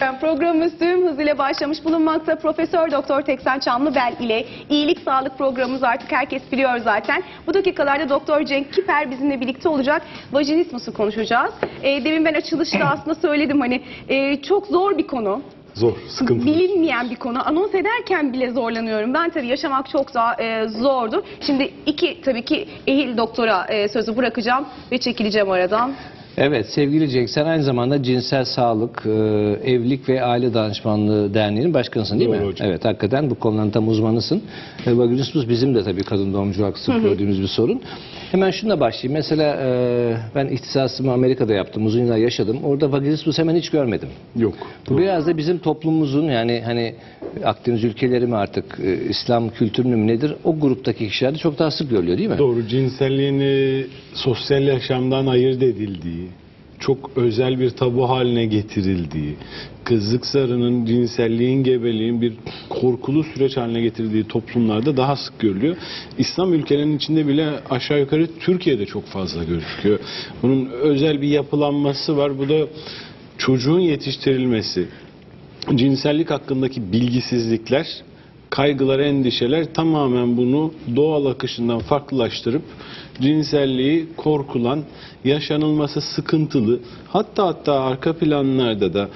Programımız tüm hızıyla başlamış bulunmakta. Profesör Doktor Teksen Çamlıbel ile iyilik sağlık programımız artık herkes biliyor zaten. Bu dakikalarda Doktor Cenk Kiper bizimle birlikte olacak. Vajinismus'u konuşacağız. E, demin ben açılışta aslında söyledim hani e, çok zor bir konu. Zor, sıkıntılı. Bilinmeyen bir konu. Anons ederken bile zorlanıyorum. Ben tabii yaşamak çok daha e, zordu. Şimdi iki tabii ki ehil doktora e, sözü bırakacağım ve çekileceğim aradan. Evet sevgili Cenk sen aynı zamanda Cinsel Sağlık, e, Evlilik ve Aile Danışmanlığı Derneği'nin başkanısın değil Doğru mi? hocam. Evet hakikaten bu konuların tam uzmanısın. E, vaginismus bizim de tabii kadın doğumculuk sık gördüğümüz bir sorun. Hemen şununla başlayayım. Mesela e, ben ihtisasımı Amerika'da yaptım. Uzun yıllar yaşadım. Orada vaginismus hemen hiç görmedim. Yok. Bu biraz da bizim toplumumuzun yani hani Akdeniz ülkeleri mi artık e, İslam kültürünü mü nedir o gruptaki kişilerde çok daha sık görülüyor değil mi? Doğru. Cinselliğini sosyal yaşamdan ayırt edildiği, çok özel bir tabu haline getirildiği, kızlık sarının cinselliğin, gebeliğin bir korkulu süreç haline getirildiği toplumlarda daha sık görülüyor. İslam ülkelerinin içinde bile aşağı yukarı Türkiye'de çok fazla gözüküyor. Bunun özel bir yapılanması var. Bu da çocuğun yetiştirilmesi, cinsellik hakkındaki bilgisizlikler, kaygılar, endişeler tamamen bunu doğal akışından farklılaştırıp cinselliği korkulan, yaşanılması sıkıntılı, hatta hatta arka planlarda da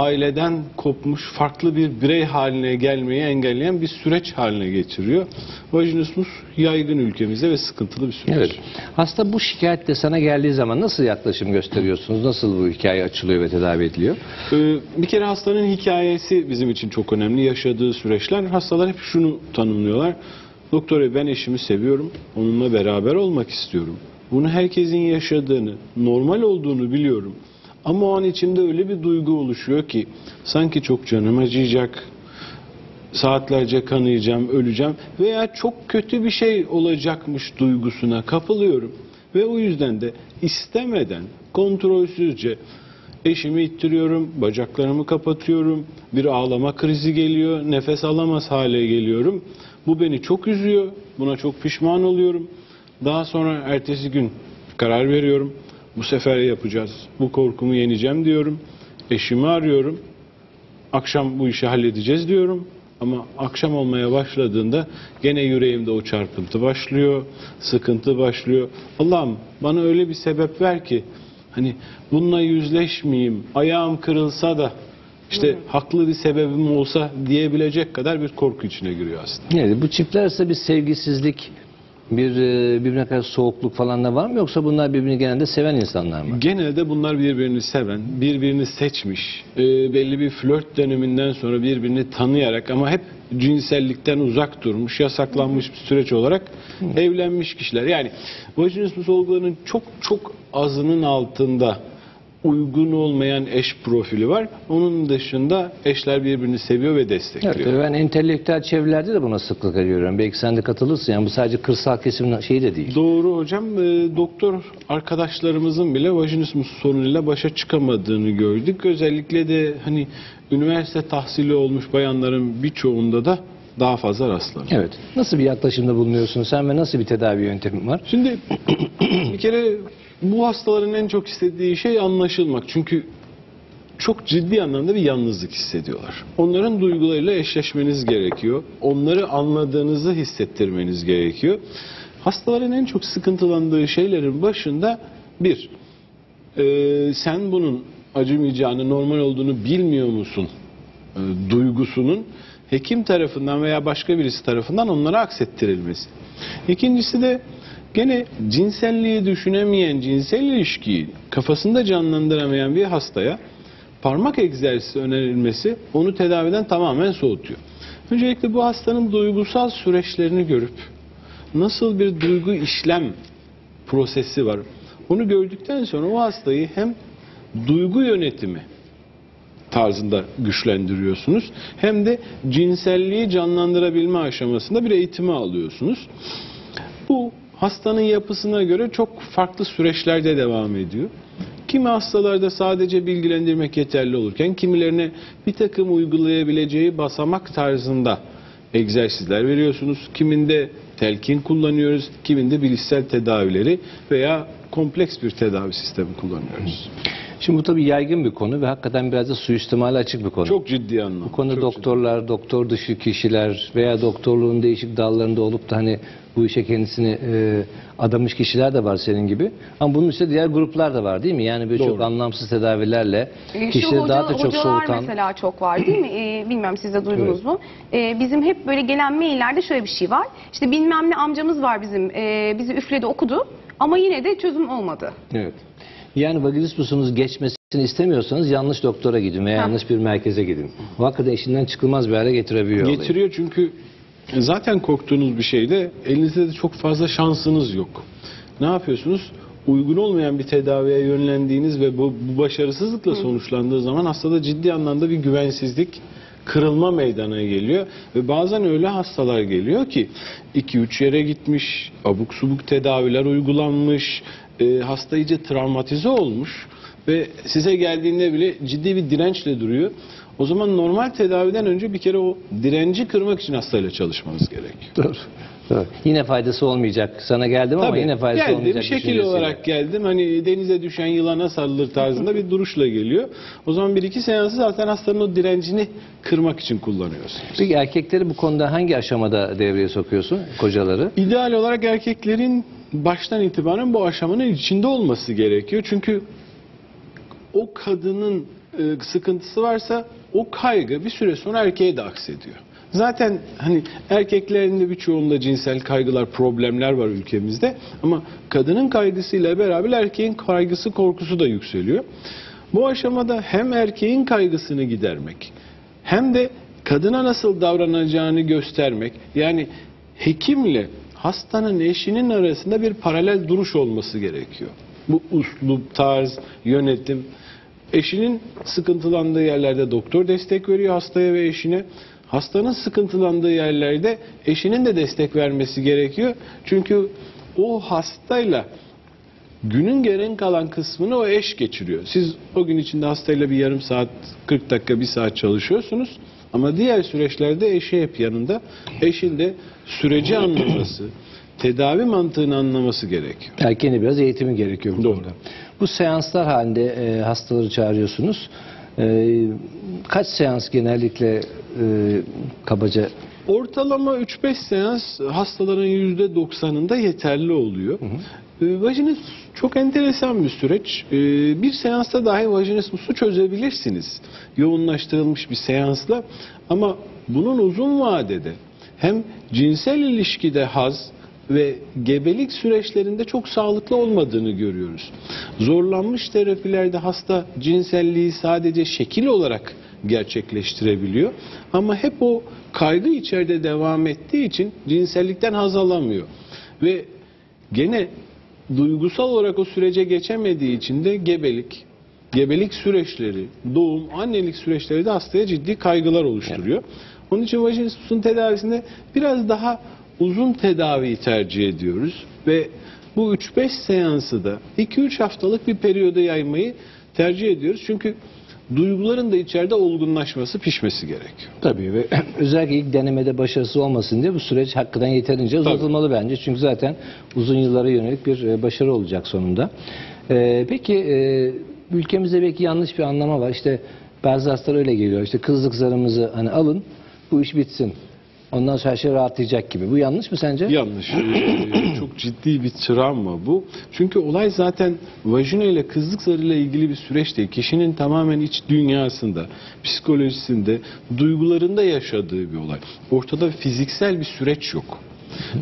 aileden kopmuş farklı bir birey haline gelmeyi engelleyen bir süreç haline getiriyor. Vajinismus yaygın ülkemizde ve sıkıntılı bir süreç. Evet. Hasta bu şikayetle sana geldiği zaman nasıl yaklaşım gösteriyorsunuz? Nasıl bu hikaye açılıyor ve tedavi ediliyor? Ee, Bir kere hastanın hikayesi bizim için çok önemli. Yaşadığı süreçler. Hastalar hep şunu tanımlıyorlar. Doktor ben eşimi seviyorum. Onunla beraber olmak istiyorum. Bunu herkesin yaşadığını, normal olduğunu biliyorum. Ama o an içimde öyle bir duygu oluşuyor ki sanki çok canım acıyacak, saatlerce kanayacağım, öleceğim veya çok kötü bir şey olacakmış duygusuna kapılıyorum. Ve o yüzden de istemeden, kontrolsüzce eşimi ittiriyorum, bacaklarımı kapatıyorum, bir ağlama krizi geliyor, nefes alamaz hale geliyorum. Bu beni çok üzüyor, buna çok pişman oluyorum. Daha sonra ertesi gün karar veriyorum. Bu sefer yapacağız. Bu korkumu yeneceğim diyorum. Eşimi arıyorum. Akşam bu işi halledeceğiz diyorum. Ama akşam olmaya başladığında gene yüreğimde o çarpıntı başlıyor, sıkıntı başlıyor. Allah'ım bana öyle bir sebep ver ki hani bununla yüzleşmeyeyim, ayağım kırılsa da işte haklı bir sebebim olsa diyebilecek kadar bir korku içine giriyor aslında. Yani bu çiftlerse bir sevgisizlik, bir e, birbirine karşı soğukluk falan da var mı yoksa bunlar birbirini genelde seven insanlar mı? Genelde bunlar birbirini seven, birbirini seçmiş, e, belli bir flört döneminden sonra birbirini tanıyarak ama hep cinsellikten uzak durmuş, yasaklanmış bir süreç olarak evlenmiş kişiler. Yani vajinismus olgularının çok çok azının altında uygun olmayan eş profili var. Onun dışında eşler birbirini seviyor ve destekliyor. Evet, ben entelektüel çevrelerde de buna sıklık görüyorum. Belki sen de katılırsın. Yani bu sadece kırsal kesimin şeyi de değil. Doğru hocam. E, doktor arkadaşlarımızın bile vajinismus sorunuyla başa çıkamadığını gördük. Özellikle de hani üniversite tahsili olmuş bayanların birçoğunda da daha fazla rastlanır. Evet. Nasıl bir yaklaşımda bulunuyorsun sen ve nasıl bir tedavi yöntemin var? Şimdi bir kere bu hastaların en çok istediği şey anlaşılmak. Çünkü çok ciddi anlamda bir yalnızlık hissediyorlar. Onların duygularıyla eşleşmeniz gerekiyor. Onları anladığınızı hissettirmeniz gerekiyor. Hastaların en çok sıkıntılandığı şeylerin başında bir, e, sen bunun acımayacağını, normal olduğunu bilmiyor musun e, duygusunun hekim tarafından veya başka birisi tarafından onlara aksettirilmesi. İkincisi de gene cinselliği düşünemeyen, cinsel ilişkiyi kafasında canlandıramayan bir hastaya parmak egzersizi önerilmesi onu tedaviden tamamen soğutuyor. Öncelikle bu hastanın duygusal süreçlerini görüp nasıl bir duygu işlem prosesi var. Onu gördükten sonra o hastayı hem duygu yönetimi tarzında güçlendiriyorsunuz. Hem de cinselliği canlandırabilme aşamasında bir eğitimi alıyorsunuz. Bu hastanın yapısına göre çok farklı süreçlerde devam ediyor. Kimi hastalarda sadece bilgilendirmek yeterli olurken kimilerine bir takım uygulayabileceği basamak tarzında egzersizler veriyorsunuz. Kiminde telkin kullanıyoruz, kiminde bilişsel tedavileri veya kompleks bir tedavi sistemi kullanıyoruz. Şimdi bu tabii yaygın bir konu ve hakikaten biraz da suistimale açık bir konu. Çok ciddi anlamda. Bu konuda Çok doktorlar, doktor dışı kişiler veya doktorluğun değişik dallarında olup da hani bu işe kendisini e, adamış kişiler de var senin gibi. Ama bunun üstünde diğer gruplar da var değil mi? Yani böyle çok Doğru. anlamsız tedavilerle Şu kişileri hoca, daha da çok hocalar soğutan. mesela çok var değil mi? Ee, bilmem siz de duydunuz Evet. mu? Ee, bizim hep böyle gelen maillerde şöyle bir şey var. İşte bilmem ne amcamız var bizim. Ee, bizi üfledi okudu ama yine de çözüm olmadı. Evet. Yani vaginismusunuz geçmesini istemiyorsanız yanlış doktora gidin veya Ha. yanlış bir merkeze gidin. Bu hakikaten işinden çıkılmaz bir hale getirebiliyor. olayı. Getiriyor çünkü zaten korktuğunuz bir şeyde elinizde de çok fazla şansınız yok. Ne yapıyorsunuz? Uygun olmayan bir tedaviye yönlendiğiniz ve bu, bu başarısızlıkla sonuçlandığı zaman hastada ciddi anlamda bir güvensizlik, kırılma meydana geliyor. Ve bazen öyle hastalar geliyor ki 2-3 yere gitmiş, abuk subuk tedaviler uygulanmış, e, hasta iyice travmatize olmuş ve size geldiğinde bile ciddi bir dirençle duruyor. O zaman normal tedaviden önce bir kere o direnci kırmak için hastayla çalışmanız gerekiyor. Doğru. Doğru. Yine faydası olmayacak. Sana geldim ama Tabii, yine faydası geldim, olmayacak. şekil düşüncesiyle. olarak geldim. Hani denize düşen yılana sarılır tarzında bir duruşla geliyor. O zaman bir iki seansı zaten hastanın o direncini kırmak için kullanıyorsunuz. Peki erkekleri bu konuda hangi aşamada devreye sokuyorsun kocaları? İdeal olarak erkeklerin baştan itibaren bu aşamanın içinde olması gerekiyor. Çünkü o kadının e, sıkıntısı varsa o kaygı bir süre sonra erkeğe de aksediyor. Zaten hani erkeklerin de birçoğunda cinsel kaygılar, problemler var ülkemizde. Ama kadının kaygısıyla beraber erkeğin kaygısı, korkusu da yükseliyor. Bu aşamada hem erkeğin kaygısını gidermek hem de kadına nasıl davranacağını göstermek. Yani hekimle hastanın eşinin arasında bir paralel duruş olması gerekiyor. Bu uslup, tarz, yönetim. Eşinin sıkıntılandığı yerlerde doktor destek veriyor hastaya ve eşine. Hastanın sıkıntılandığı yerlerde eşinin de destek vermesi gerekiyor. Çünkü o hastayla günün geri kalan kısmını o eş geçiriyor. Siz o gün içinde hastayla bir yarım saat, 40 dakika, bir saat çalışıyorsunuz. Ama diğer süreçlerde eşi hep yanında. Eşin de süreci anlaması, tedavi mantığını anlaması gerekiyor. Erkeğin de biraz eğitimi gerekiyor bu Doğru. konuda. Bu seanslar halinde e, hastaları çağırıyorsunuz. E, kaç seans genellikle e, kabaca Ortalama 3-5 seans hastaların %90'ında yeterli oluyor. Ee, Vajinismus çok enteresan bir süreç. Ee, Bir seansta dahi vajinismusu çözebilirsiniz. Yoğunlaştırılmış bir seansla. Ama bunun uzun vadede hem cinsel ilişkide haz ve gebelik süreçlerinde çok sağlıklı olmadığını görüyoruz. Zorlanmış terapilerde hasta cinselliği sadece şekil olarak gerçekleştirebiliyor. Ama hep o kaygı içeride devam ettiği için cinsellikten haz alamıyor. Ve gene duygusal olarak o sürece geçemediği için de gebelik, gebelik süreçleri, doğum, annelik süreçleri de hastaya ciddi kaygılar oluşturuyor. Onun için vajinismusun tedavisinde biraz daha uzun tedaviyi tercih ediyoruz ve bu 3-5 seansı da 2-3 haftalık bir periyoda yaymayı tercih ediyoruz. Çünkü duyguların da içeride olgunlaşması, pişmesi gerekiyor. Tabii ve özellikle ilk denemede başarısız olmasın diye bu süreç hakikaten yeterince uzatılmalı bence. Çünkü zaten uzun yıllara yönelik bir e, başarı olacak sonunda. E, peki e, ülkemizde belki yanlış bir anlama var. İşte bazı hastalar öyle geliyor. İşte kızlık zarımızı hani alın bu iş bitsin. Ondan sonra her şey rahatlayacak gibi. Bu yanlış mı sence? Yanlış. Ee, çok ciddi bir travma bu. Çünkü olay zaten vajina ile kızlık zarıyla ilgili bir süreç değil. Kişinin tamamen iç dünyasında, psikolojisinde, duygularında yaşadığı bir olay. Ortada fiziksel bir süreç yok.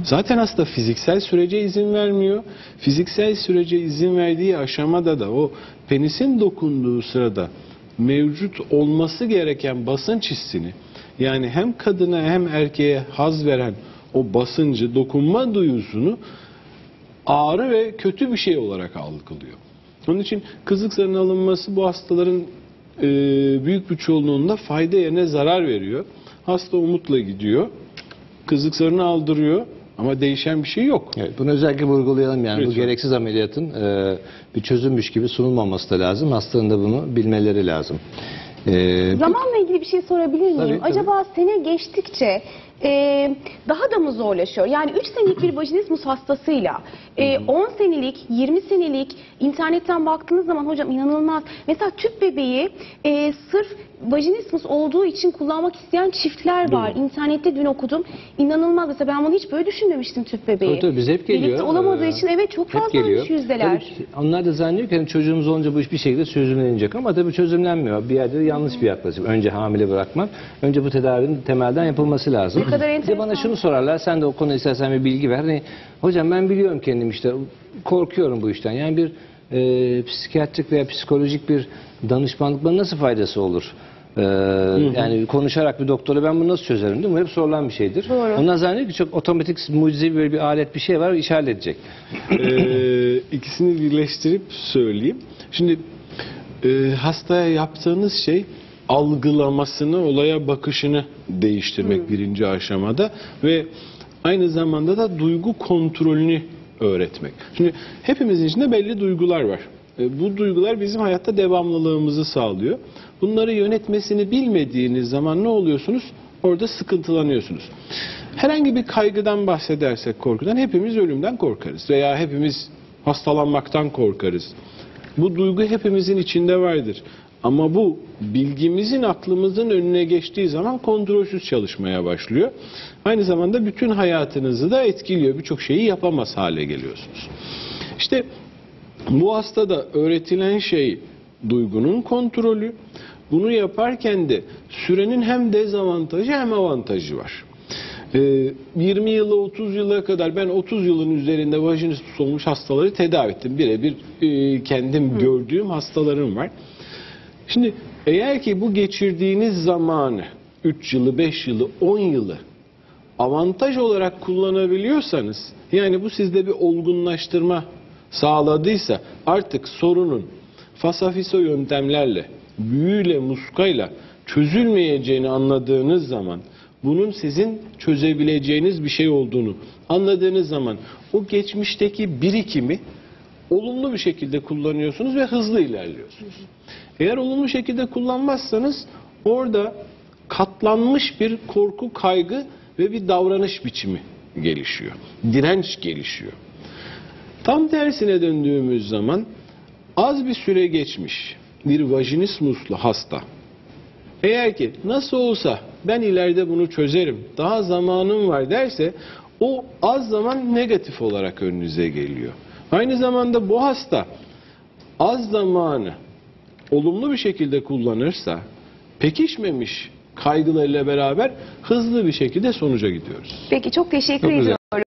Zaten hasta fiziksel sürece izin vermiyor. Fiziksel sürece izin verdiği aşamada da o penisin dokunduğu sırada mevcut olması gereken basınç hissini yani hem kadına hem erkeğe haz veren o basıncı, dokunma duyusunu ağrı ve kötü bir şey olarak algılıyor. Onun için kızlık zarının alınması bu hastaların e, büyük bir çoğunluğunda fayda yerine zarar veriyor. Hasta umutla gidiyor. Kızlık zarını aldırıyor ama değişen bir şey yok. Evet, bunu özellikle vurgulayalım yani bu Lütfen. gereksiz ameliyatın e, bir çözümmüş gibi sunulmaması da lazım. Hastanın da bunu bilmeleri lazım. E, Zamanla ilgili bir şey sorabilir miyim? Tabii, tabii. Acaba sene geçtikçe e, daha da mı zorlaşıyor? Yani 3 senelik bir vajinismus hastasıyla e, 10 senelik, 20 senelik internetten baktığınız zaman hocam inanılmaz. Mesela tüp bebeği e, sırf vajinismus olduğu için kullanmak isteyen çiftler var. İnternette dün okudum. İnanılmaz. Mesela ben bunu hiç böyle düşünmemiştim tüp bebeği. Tabii tabii biz hep geliyor. Birlikte olamadığı Ee, için evet çok fazlaymış yüzdeler. Tabii onlar da zannediyor ki hani çocuğumuz olunca bu iş bir şekilde çözümlenecek ama tabii çözümlenmiyor. Bir yerde de yanlış bir yaklaşım. Önce hamile bırakmak, önce bu tedavinin temelden yapılması lazım. Kadar enteresan. bana şunu sorarlar, sen de o konuda istersen bir bilgi ver. Hani, hocam ben biliyorum kendim işte, korkuyorum bu işten. Yani bir e, psikiyatrik veya psikolojik bir danışmanlık bana nasıl faydası olur? Ee, yani konuşarak bir doktora ben bunu nasıl çözerim değil mi? Hep sorulan bir şeydir. Doğru. Onlar zannediyor ki çok otomatik mucizevi böyle bir alet bir şey var iş halledecek. Ee, ikisini birleştirip söyleyeyim. Şimdi e, hastaya yaptığınız şey algılamasını, olaya bakışını değiştirmek birinci aşamada ve aynı zamanda da duygu kontrolünü öğretmek. Şimdi hepimizin içinde belli duygular var. E, bu duygular bizim hayatta devamlılığımızı sağlıyor. Bunları yönetmesini bilmediğiniz zaman ne oluyorsunuz? Orada sıkıntılanıyorsunuz. Herhangi bir kaygıdan bahsedersek korkudan hepimiz ölümden korkarız veya hepimiz hastalanmaktan korkarız. Bu duygu hepimizin içinde vardır. Ama bu bilgimizin aklımızın önüne geçtiği zaman kontrolsüz çalışmaya başlıyor. Aynı zamanda bütün hayatınızı da etkiliyor. Birçok şeyi yapamaz hale geliyorsunuz. İşte bu hastada öğretilen şey duygunun kontrolü. Bunu yaparken de sürenin hem dezavantajı hem avantajı var. Ee, 20 yıla 30 yıla kadar ben 30 yılın üzerinde vajinismus olmuş hastaları tedavi ettim. Birebir e, kendim gördüğüm hastalarım var. Şimdi eğer ki bu geçirdiğiniz zamanı 3 yılı, 5 yılı, 10 yılı avantaj olarak kullanabiliyorsanız yani bu sizde bir olgunlaştırma sağladıysa artık sorunun fasafiso yöntemlerle, büyüyle, muskayla çözülmeyeceğini anladığınız zaman bunun sizin çözebileceğiniz bir şey olduğunu anladığınız zaman o geçmişteki birikimi olumlu bir şekilde kullanıyorsunuz ve hızlı ilerliyorsunuz. Eğer olumlu şekilde kullanmazsanız orada katlanmış bir korku, kaygı ve bir davranış biçimi gelişiyor. Direnç gelişiyor. Tam tersine döndüğümüz zaman az bir süre geçmiş bir vajinismuslu hasta eğer ki nasıl olsa ben ileride bunu çözerim, daha zamanım var derse o az zaman negatif olarak önünüze geliyor. Aynı zamanda bu hasta az zamanı olumlu bir şekilde kullanırsa pekişmemiş kaygılarıyla beraber hızlı bir şekilde sonuca gidiyoruz. Peki çok teşekkür Çok güzel. ediyorum.